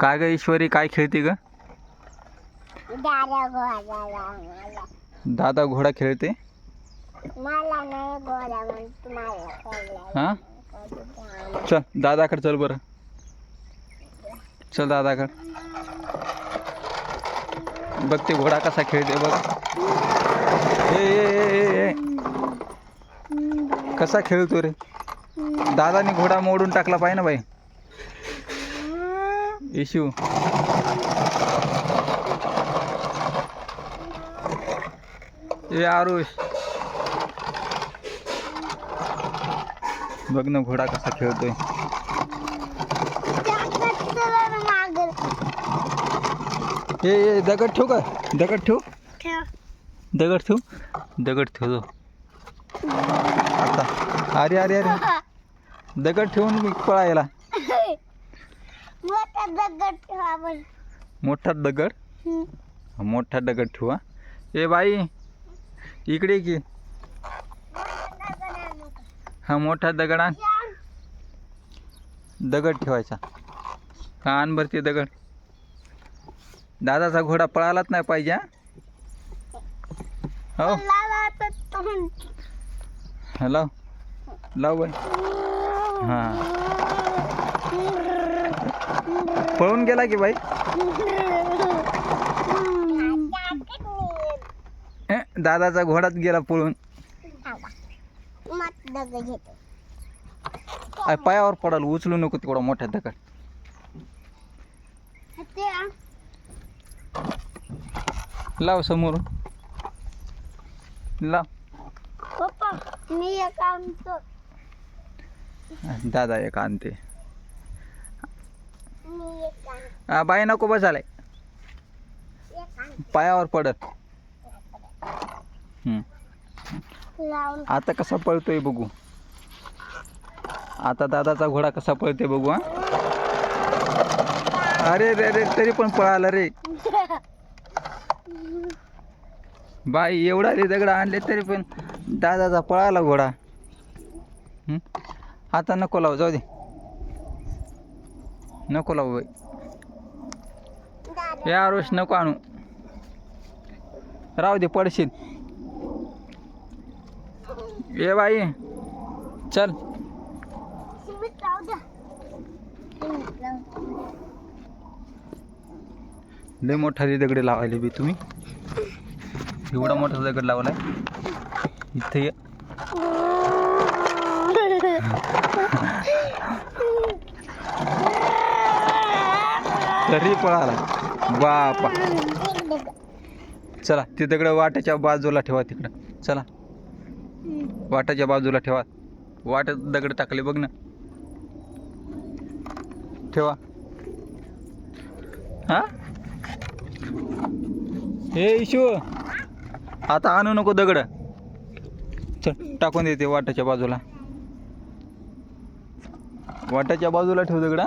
काय ग ईश्वरी काय खेळते ग? दादा घोडा मला दादा घोडा खेळते? हां? चल दादाकडे चल बरं. चल दादाकडे. बघ ते घोडा कसा खेळते बघ. ए. कसा खेळतो रे? दादाने घोडा मोडून टाकला पाहिजे ना बाई. इशू ए आरुष. बघ ना घोडा कसा खेळतोय. ए ए दगड ठेव का? दगड ठेव? दगड ठेव? दगड ठेव आता. अरे अरे अरे. दगड ठेवून मी पळायला. मोठा दगड ठेवा मोठा दगड? हा, मोठा दगड ठेवा. ए बाई इकडे की. हा मोठा दगड आण. दगड ठेवायचा. हा आण बरं ते दगड. दादाचा घोडा पळालाच नाही पाहिजे हा? हो. हा, लाव. लाव बाई हां. पळून गेला की बाई? दादाचा घोडाच गेला पळून. पायावर पडाल उचलू नको तेवढा मोठा दगड. लाव समोर लाव. पप्पा मी एक आणतो. दादा एक आणते. हा बाई नको बसायला झालाय. पायावर पडत. आता कसा पळतोय बघू. आता दादाचा घोडा कसा पळतोय बघू हा. अरे रे रे तरी पण पळाला रे. बाई एवढा रे दगड आणले तरी पण दादाचा पळाला घोडा. आता नको लावू जाऊ दे. नको लावू बाई. या रोष नको आणू. राहू दे पडशील. ये बाई चल. लय मोठा दगड लावायला बी तुम्ही. एवढा मोठा दगड लावलाय. इथे ये तरी पळाला बापा. चला ते दगड वाट्याच्या बाजूला ठेवा तिकडं. चला. वाटाच्या बाजूला ठेवा. वाट्यात दगड टाकले बघ ना. ठेवा. हा? हे इशू. आता आणू नको दगड. चल टाकून देते वाटाच्या बाजूला. वाटाच्या बाजूला ठेव दगडा